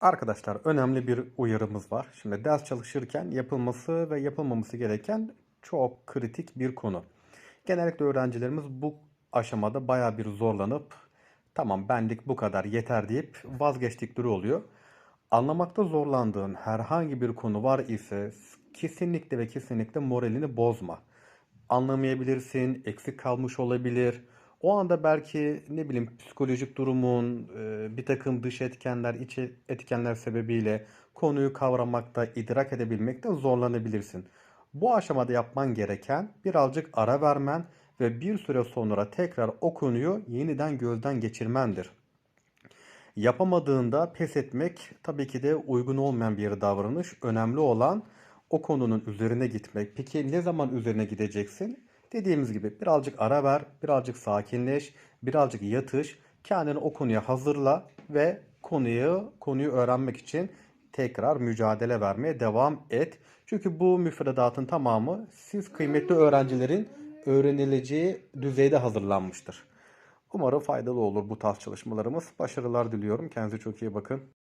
Arkadaşlar önemli bir uyarımız var. Şimdi ders çalışırken yapılması ve yapılmaması gereken çok kritik bir konu. Genellikle öğrencilerimiz bu aşamada baya bir zorlanıp tamam benlik bu kadar yeter deyip vazgeçtikleri oluyor. Anlamakta zorlandığın herhangi bir konu var ise kesinlikle ve kesinlikle moralini bozma. Anlamayabilirsin, eksik kalmış olabilir. O anda belki ne bileyim psikolojik durumun, e, bir takım dış etkenler, iç etkenler sebebiyle konuyu kavramakta, idrak edebilmekte zorlanabilirsin. Bu aşamada yapman gereken birazcık ara vermen ve bir süre sonra tekrar o konuyu yeniden gözden geçirmendir. Yapamadığında pes etmek tabii ki de uygun olmayan bir davranış. Önemli olan o konunun üzerine gitmek. Peki ne zaman üzerine gideceksin? Dediğimiz gibi birazcık ara ver, birazcık sakinleş, birazcık yatış, kendini o konuya hazırla ve konuyu konuyu öğrenmek için tekrar mücadele vermeye devam et. Çünkü bu müfredatın tamamı siz kıymetli öğrencilerin öğrenileceği düzeyde hazırlanmıştır. Umarım faydalı olur bu tarz çalışmalarımız. Başarılar diliyorum. Kendinize çok iyi bakın.